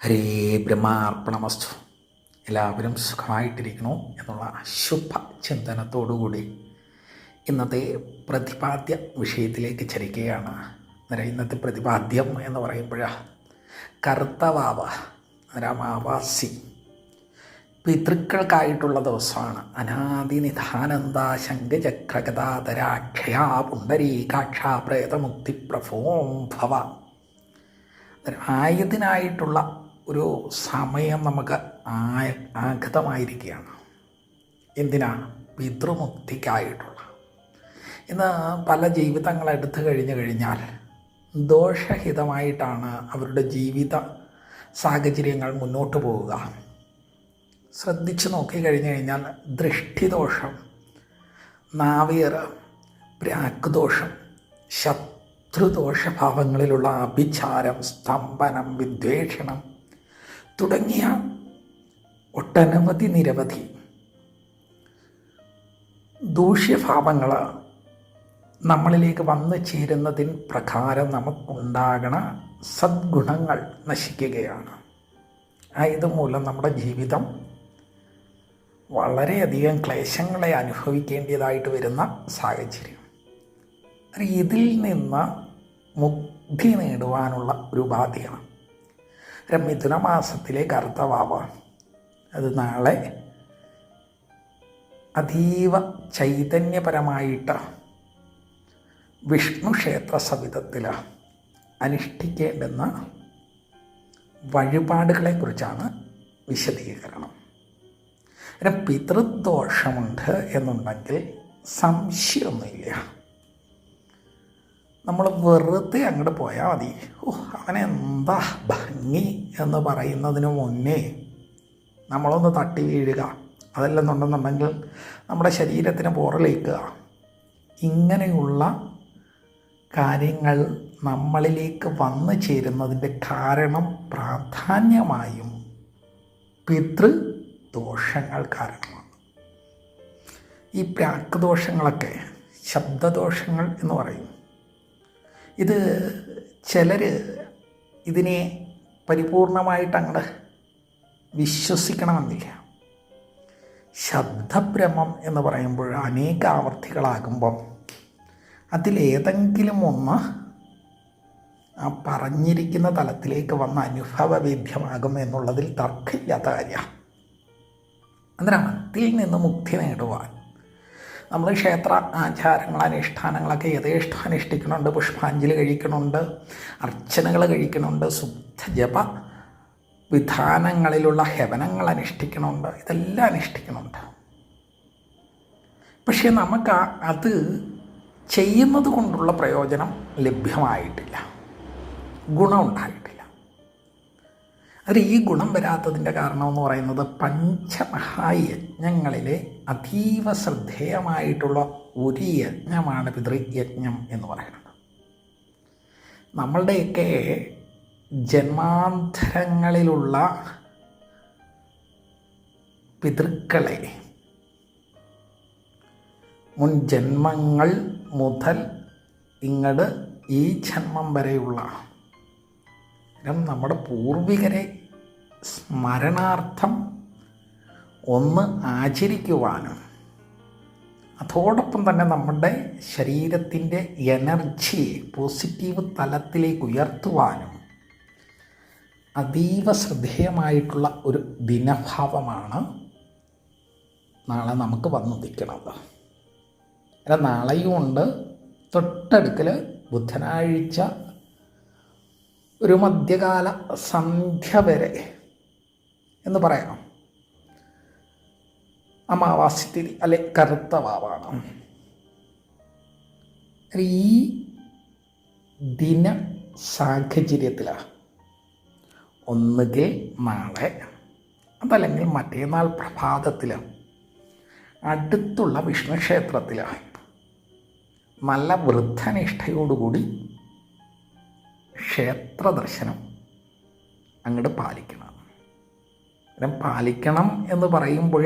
ഹരേ ബ്രഹ്മാർപ്പണമസ്തു. എല്ലാവരും സുഖമായിട്ടിരിക്കണു എന്നുള്ള ശുഭ ചിന്തനത്തോടുകൂടി ഇന്നത്തെ പ്രതിപാദ്യ വിഷയത്തിലേക്ക് ചരിക്കുകയാണ്. അന്നേരം ഇന്നത്തെ പ്രതിപാദ്യം എന്ന് പറയുമ്പോൾ കർത്തവാവ അന്നേരമാവാസി പിതൃക്കൾക്കായിട്ടുള്ള ദിവസമാണ്. അനാദി നിധാനന്ദ ശംഖചക്രഗതാധരാക്ഷയാ പുണ്ടരീകാക്ഷ പ്രേതമുക്തി പ്രഭോം ഭവ ആയതിനായിട്ടുള്ള ഒരു സമയം നമുക്ക് ആഗതമായിരിക്കുകയാണ്. എന്തിനാണ് പിതൃമുക്തിക്കായിട്ടുള്ള. ഇന്ന് പല ജീവിതങ്ങൾ എടുത്തു കഴിഞ്ഞു കഴിഞ്ഞാൽ ദോഷഹിതമായിട്ടാണ് അവരുടെ ജീവിത സാഹചര്യങ്ങൾ മുന്നോട്ട് പോവുക. ശ്രദ്ധിച്ച് നോക്കിക്കഴിഞ്ഞു കഴിഞ്ഞാൽ ദൃഷ്ടിദോഷം നാവിയർ പ്രാക്ദോഷം ശത്രുദോഷഭാവങ്ങളിലുള്ള അഭിചാരം സ്തംഭനം വിദ്വേഷണം തുടങ്ങിയ ഒട്ടനവധി നിരവധി ദൂഷ്യഭാവങ്ങൾ നമ്മളിലേക്ക് വന്നു ചേരുന്നതിൻ പ്രകാരം നമുക്കുണ്ടാകണ സദ്ഗുണങ്ങൾ നശിക്കുകയാണ്. ഇതുമൂലം നമ്മുടെ ജീവിതം വളരെയധികം ക്ലേശങ്ങളെ അനുഭവിക്കേണ്ടതായിട്ട് വരുന്ന സാഹചര്യം. ഇതിൽ നിന്ന് മുക്തി നേടുവാനുള്ള ഒരു ഉപാധിയാണ്. മിഥുന മാസത്തിലെ കർത്തവാവാണ് അത് നാളെ അതീവ ചൈതന്യപരമായിട്ട് വിഷ്ണു ക്ഷേത്ര സവിധത്തിൽ അനുഷ്ഠിക്കേണ്ടുന്ന വഴിപാടുകളെക്കുറിച്ചാണ് വിശദീകരണം. പിന്നെ പിതൃദോഷമുണ്ട് എന്നുണ്ടെങ്കിൽ സംശയമൊന്നുമില്ല. നമ്മൾ വെറുതെ അങ്ങോട്ട് പോയാൽ മതി. ഓ അവനെന്താ ഭംഗി എന്ന് പറയുന്നതിന് മുന്നേ നമ്മളൊന്ന് തട്ടി വീഴുക. അതല്ലെന്നുണ്ടെന്നുണ്ടെങ്കിൽ നമ്മുടെ ശരീരത്തിന് പുറലേക്കുക. ഇങ്ങനെയുള്ള കാര്യങ്ങൾ നമ്മളിലേക്ക് വന്നു ചേരുന്നതിന്റെ കാരണം പ്രാധാന്യമായും പിതൃദോഷങ്ങൾ കാരണമാണ്. ഈ പ്രാക്ദോഷങ്ങളൊക്കെ ശബ്ദദോഷങ്ങൾ എന്ന് പറയും. ഇത് ചിലർ ഇതിനെ പരിപൂർണമായിട്ട് അങ്ങോട്ട് വിശ്വസിക്കണമെന്നില്ല. ശബ്ദഭ്രമം എന്ന് പറയുമ്പോൾ അനേക ആവർത്തികളാകുമ്പം അതിലേതെങ്കിലും ഒന്ന് ആ പറഞ്ഞിരിക്കുന്ന തലത്തിലേക്ക് വന്ന അനുഭവവേദ്യമാകും എന്നുള്ളതിൽ തർക്കമില്ലാത്ത കാര്യമാണ്. അന്നേരം അതിൽ നിന്ന് മുക്തി നേടുവാൻ നമ്മൾ ക്ഷേത്ര ആചാരങ്ങൾ അനുഷ്ഠാനങ്ങളൊക്കെ യഥേഷ്ടം അനുഷ്ഠിക്കുന്നുണ്ട് പുഷ്പാഞ്ജലി കഴിക്കണുണ്ട് അർച്ചനകൾ കഴിക്കണുണ്ട് ശുദ്ധജപ വിധാനങ്ങളിലുള്ള ഹെവനങ്ങൾ അനുഷ്ഠിക്കണുണ്ട് ഇതെല്ലാം അനുഷ്ഠിക്കണുണ്ട് പക്ഷേ നമുക്ക് അത് ചെയ്യുന്നത് കൊണ്ടുള്ള പ്രയോജനം ലഭ്യമായിട്ടില്ല. ഗുണമുണ്ടായിട്ടില്ല. അതിൽ ഈ ഗുണം വരാത്തതിന്റെ കാരണമെന്ന് പറയുന്നത് പഞ്ചമഹായജ്ഞങ്ങളിലെ അതീവ ശ്രദ്ധേയമായിട്ടുള്ള ഒരു യജ്ഞമാണ് പിതൃയജ്ഞം എന്ന് പറയുന്നത്. നമ്മളുടെയൊക്കെ ജന്മാന്തരങ്ങളിലുള്ള പിതൃക്കളെ മുൻ ജന്മങ്ങൾ മുതൽ ഇങ്ങട് ഈ ജന്മം വരെയുള്ള നമ്മുടെ പൂർവികരെ സ്മരണാർത്ഥം ഒന്ന് ആചരിക്കുവാനും അതോടൊപ്പം തന്നെ നമ്മുടെ ശരീരത്തിന്റെ എനർജിയെ പോസിറ്റീവ് തലത്തിലേക്ക് ഉയർത്തുവാനും അതീവ ശ്രദ്ധേയമായിട്ടുള്ള ഒരു ദിനഭാവമാണ് നാളെ നമുക്ക് വന്നു നിൽക്കുന്നത്. അല്ല നാളെയും ഉണ്ട്. തൊട്ടടുക്കൽ ബുധനാഴ്ച ഒരു മധ്യകാല സന്ധ്യ വരെ എന്ന് പറയാം. അമാവാസ്യത്തിരി അല്ലെ കറുത്ത വാവാണ് ഈ ദിന സാഹചര്യത്തിലാണ്. ഒന്നുകിൽ നാളെ അതല്ലെങ്കിൽ മറ്റേനാൾ പ്രഭാതത്തിൽ അടുത്തുള്ള വിഷ്ണു ക്ഷേത്രത്തിൽ നല്ല വൃദ്ധനിഷ്ഠയോടുകൂടി ക്ഷേത്ര ദർശനം അങ്ങോട്ട് പാലിക്കണം പാലിക്കണം എന്ന് പറയുമ്പോൾ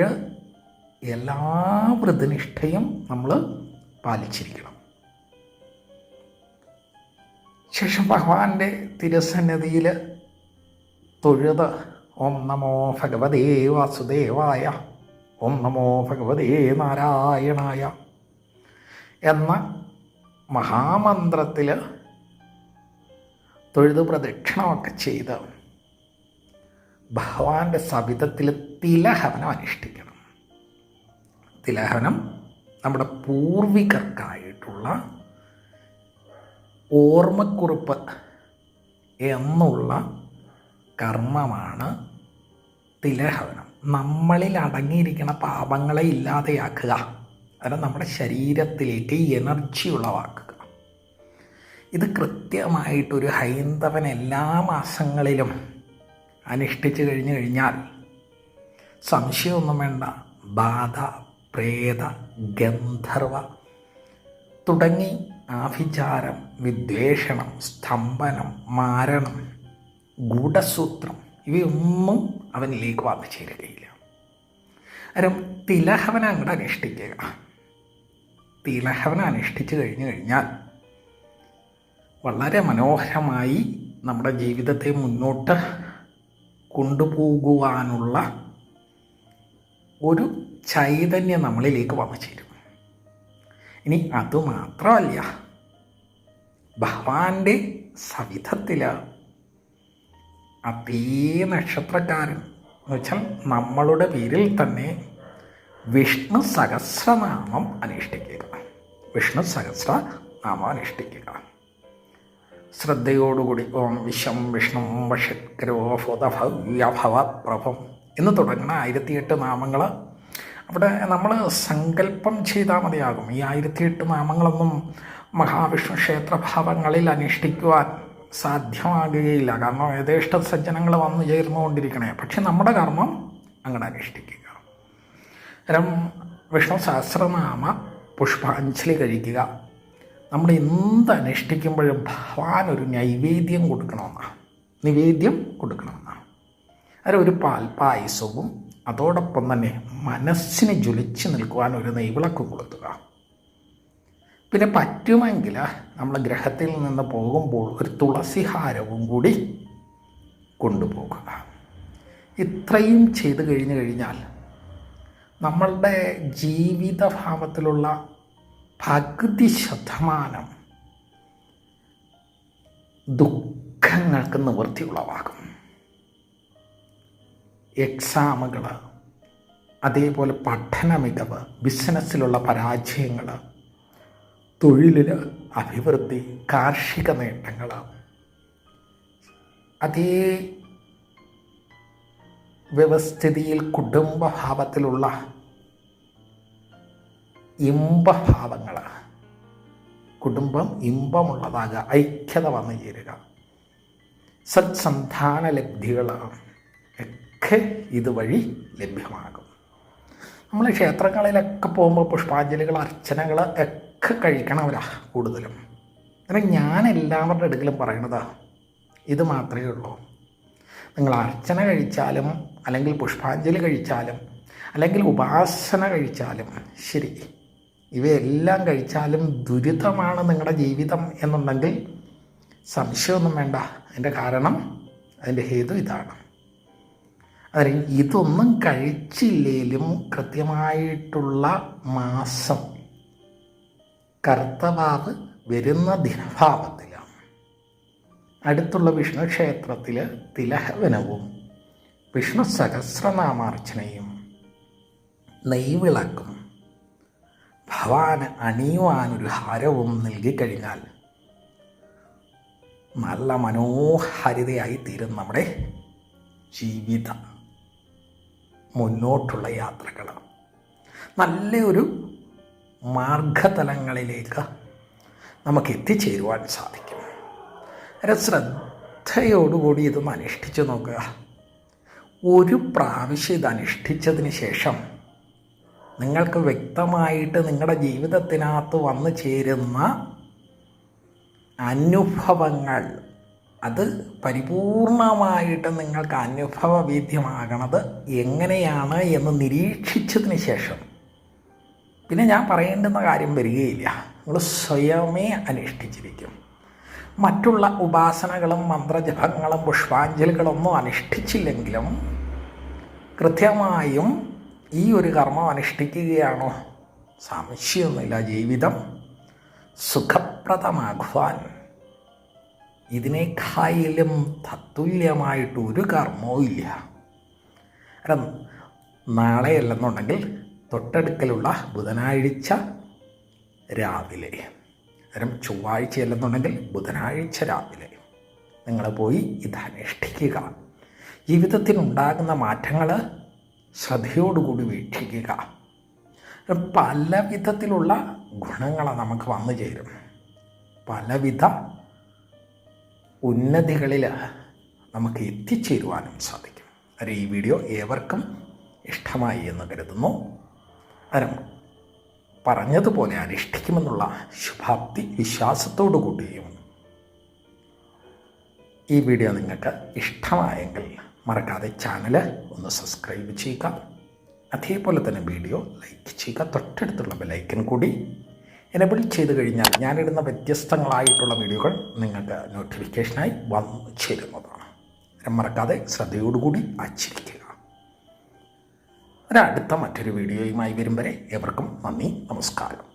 എല്ലാ വ്രതനിഷ്ഠയും നമ്മൾ പാലിച്ചിരിക്കണം. ശേഷം ഭഗവാന്റെ തിരുസന്നിധിയിൽ തൊഴുത് ഓം നമോ ഭഗവതേ വാസുദേവായ ഓം നമോ ഭഗവതേ നാരായണായ എന്ന മഹാമന്ത്രത്തിൽ തൊഴുത് പ്രദക്ഷിണമൊക്കെ ചെയ്ത് ഭഗവാന്റെ സവിധത്തിൽ തിലഹവനം അനുഷ്ഠിക്കണം. തിലഹവനം നമ്മുടെ പൂർവികർക്കായിട്ടുള്ള ഓർമ്മക്കുറിപ്പ് എന്നുള്ള കർമ്മമാണ് തിലഹവനം നമ്മളിൽ അടങ്ങിയിരിക്കുന്ന പാപങ്ങളെ ഇല്ലാതെയാക്കുക. അല്ല നമ്മുടെ ശരീരത്തിലേക്ക് എനർജി ഉളവാക്കുക. ഇത് കൃത്യമായിട്ടൊരു ഹൈന്ദവൻ എല്ലാ മാസങ്ങളിലും അനുഷ്ഠിച്ചു കഴിഞ്ഞു കഴിഞ്ഞാൽ സംശയമൊന്നും വേണ്ട. ബാധ പ്രേത ഗന്ധർവ തുടങ്ങി ആഭിചാരം വിദ്വേഷണം സ്തംഭനം മാരണം ഗൂഢസൂത്രം ഇവയൊന്നും അവനിലേക്ക് വന്നു ചേരുകയില്ല അരം തിലഹവന അങ്ങോട്ട് അനുഷ്ഠിക്കുക. തിലഹവന അനുഷ്ഠിച്ചു കഴിഞ്ഞു കഴിഞ്ഞാൽ വളരെ മനോഹരമായി നമ്മുടെ ജീവിതത്തെ മുന്നോട്ട് കൊണ്ടുപോകുവാനുള്ള ഒരു ചൈതന്യം നമ്മളിലേക്ക് വന്നു ചേരും ഇനി അതുമാത്രമല്ല ഭഗവാന്റെ സവിധത്തിൽ അതേ നക്ഷത്രക്കാരൻ എന്ന് വെച്ചാൽ നമ്മളുടെ പേരിൽ തന്നെ വിഷ്ണു സഹസ്രനാമം അനുഷ്ഠിക്കുക. വിഷ്ണു സഹസ്ര നാമം അനുഷ്ഠിക്കുക. ശ്രദ്ധയോടുകൂടി ഓം വിശം വിഷ്ണു വഷക്രോ ഭവ്യഭവ പ്രഭം എന്ന് തുടങ്ങുന്ന ആയിരത്തിയെട്ട് നാമങ്ങൾ അവിടെ നമ്മൾ സങ്കല്പം ചെയ്താൽ മതിയാകും. ഈ ആയിരത്തിയെട്ട് നാമങ്ങളൊന്നും മഹാവിഷ്ണു ക്ഷേത്രഭാവങ്ങളിൽ അനുഷ്ഠിക്കുവാൻ സാധ്യമാകുകയില്ല. കാരണം യഥേഷ്ട സജ്ജനങ്ങൾ വന്നു ചേർന്നുകൊണ്ടിരിക്കണേ. പക്ഷെ നമ്മുടെ കർമ്മം അങ്ങനെ അനുഷ്ഠിക്കുക. രം വിഷ്ണു സഹസ്രനാമ പുഷ്പാഞ്ജലി കഴിക്കുക. നമ്മൾ എന്ത് അനുഷ്ഠിക്കുമ്പോഴും ഭഗവാൻ ഒരു നൈവേദ്യം കൊടുക്കണമെന്നാണ് നിവേദ്യം കൊടുക്കണമെന്നാണ് അതൊരു ഒരു പാൽ പായസവും അതോടൊപ്പം തന്നെ മനസ്സിനെ ജ്വലിച്ച് നിൽക്കുവാൻ ഒരു നെയ്വിളക്ക് കൊളുത്തുക. പിന്നെ പറ്റുമെങ്കിൽ നമ്മൾ ഗ്രഹത്തിൽ നിന്ന് പോകുമ്പോൾ ഒരു തുളസിഹാരവും കൂടി കൊണ്ടുപോകുക. ഇത്രയും ചെയ്തു കഴിഞ്ഞു കഴിഞ്ഞാൽ നമ്മളുടെ ജീവിതഭാവത്തിലുള്ള പകുതി ശതമാനം ദുഃഖങ്ങൾക്ക് നിവൃത്തി ഉളവാകും എക്സാമുകൾ അതേപോലെ പഠന മികവ് ബിസിനസ്സിലുള്ള പരാജയങ്ങൾ തൊഴിലിൽ അഭിവൃദ്ധി കാർഷിക നേട്ടങ്ങൾ അതേ വ്യവസ്ഥിതിയിൽ കുടുംബഭാവത്തിലുള്ള ഇമ്പഭാവങ്ങൾ കുടുംബം ഇമ്പമുള്ളതാകുക ഐക്യത വന്നു ചേരുക. സത്സന്താന ലബ്ധികൾ ഒക്കെ ഇതുവഴി ലഭ്യമാകും. നമ്മൾ ക്ഷേത്രങ്ങളിലൊക്കെ പോകുമ്പോൾ പുഷ്പാഞ്ജലികൾ അർച്ചനകൾ ഒക്കെ കഴിക്കണവരാ കൂടുതലും. അങ്ങനെ ഞാൻ എല്ലാവരുടെ അടുക്കലും പറയണത് ഇത് മാത്രമേ ഉള്ളൂ. നിങ്ങൾ അർച്ചന കഴിച്ചാലും അല്ലെങ്കിൽ പുഷ്പാഞ്ജലി കഴിച്ചാലും അല്ലെങ്കിൽ ഉപാസന കഴിച്ചാലും ശരി. ഇവയെല്ലാം കഴിച്ചാലും ദുരിതമാണ് നിങ്ങളുടെ ജീവിതം എന്നുണ്ടെങ്കിൽ സംശയമൊന്നും വേണ്ട. അതിന്റെ കാരണം അതിന്റെ ഹേതു ഇതാണ്. അതിന് ഇതൊന്നും കഴിച്ചില്ലെങ്കിലും കൃത്യമായിട്ടുള്ള മാസം കർത്തവാവ് വരുന്ന ദിനഭാവത്തിലാണ്. അടുത്തുള്ള വിഷ്ണു ക്ഷേത്രത്തിൽ തിലഹവനവും വിഷ്ണു സഹസ്രനാമാർച്ചനയും നെയ്വിളക്കും ഭവാന് അണിയുവാനൊരു ഹാരവും നൽകിക്കഴിഞ്ഞാൽ നല്ല മനോഹാരിതയായി തീരും നമ്മുടെ ജീവിതം. മുന്നോട്ടുള്ള യാത്രകൾ നല്ലൊരു മാർഗതലങ്ങളിലേക്ക് നമുക്ക് എത്തിച്ചേരുവാൻ സാധിക്കും. ഒരു ശ്രദ്ധയോടുകൂടി ഇതൊന്ന് അനുഷ്ഠിച്ചു നോക്കുക. ഒരു പ്രാവശ്യം ഇത് അനുഷ്ഠിച്ചതിന് ശേഷം നിങ്ങൾക്ക് വ്യക്തമായിട്ട് നിങ്ങളുടെ ജീവിതത്തിനകത്ത് വന്നു ചേരുന്ന അനുഭവങ്ങൾ അത് പരിപൂർണമായിട്ട് നിങ്ങൾക്ക് അനുഭവവേദ്യമാകണത് എങ്ങനെയാണ് എന്ന് നിരീക്ഷിച്ചതിന് ശേഷം. പിന്നെ ഞാൻ പറയേണ്ടുന്ന കാര്യം വരികയില്ല. നിങ്ങൾ സ്വയമേ അനുഷ്ഠിച്ചിരിക്കും. മറ്റുള്ള ഉപാസനകളും മന്ത്രജപങ്ങളും പുഷ്പാഞ്ജലികളൊന്നും അനുഷ്ഠിച്ചില്ലെങ്കിലും കൃത്യമായും ഈ ഒരു കർമ്മം അനുഷ്ഠിക്കുകയാണോ? സംശയമൊന്നുമില്ല. ജീവിതം സുഖപ്രദമാകുവാൻ ഇതിനേക്കായാലും തത്തുല്യമായിട്ട് ഒരു കർമ്മവും ഇല്ല. കാരണം നാളെയല്ലെന്നുണ്ടെങ്കിൽ തൊട്ടടുക്കലുള്ള ബുധനാഴ്ച രാവിലെ. അന്നേരം ചൊവ്വാഴ്ചയല്ലെന്നുണ്ടെങ്കിൽ ബുധനാഴ്ച രാവിലെ. നിങ്ങൾ പോയി ഇത് അനുഷ്ഠിക്കുക ജീവിതത്തിനുണ്ടാകുന്ന മാറ്റങ്ങൾ ശ്രദ്ധയോടുകൂടി വീക്ഷിക്കുക. പല വിധത്തിലുള്ള ഗുണങ്ങൾ നമുക്ക് വന്നു ചേരും. പലവിധ ഉന്നതികളിൽ നമുക്ക് എത്തിച്ചേരുവാനും സാധിക്കും. അരെ ഈ വീഡിയോ ഏവർക്കും ഇഷ്ടമായി എന്ന് കരുതുന്നു. അരം പറഞ്ഞതുപോലെ അനുഷ്ഠിക്കുമെന്നുള്ള ശുഭാപ്തി വിശ്വാസത്തോടു കൂടിയും ഈ വീഡിയോ നിങ്ങൾക്ക് ഇഷ്ടമായെങ്കിൽ മറക്കാതെ ചാനൽ ഒന്ന് സബ്സ്ക്രൈബ് ചെയ്യുക. അതേപോലെ തന്നെ വീഡിയോ ലൈക്ക് ചെയ്യുക. തൊട്ടടുത്തുള്ള ബെലൈക്കൻ കൂടി എനബിൾ ചെയ്ത് കഴിഞ്ഞാൽ ഞാനിടുന്ന വ്യത്യസ്തങ്ങളായിട്ടുള്ള വീഡിയോകൾ നിങ്ങൾക്ക് നോട്ടിഫിക്കേഷനായി വന്നു ചേരുന്നതാണ്. മറക്കാതെ ശ്രദ്ധയോടുകൂടി ആചരിക്കുക ഒരടുത്ത മറ്റൊരു വീഡിയോയുമായി വരും വരെ ഏവർക്കും നന്ദി നമസ്കാരം.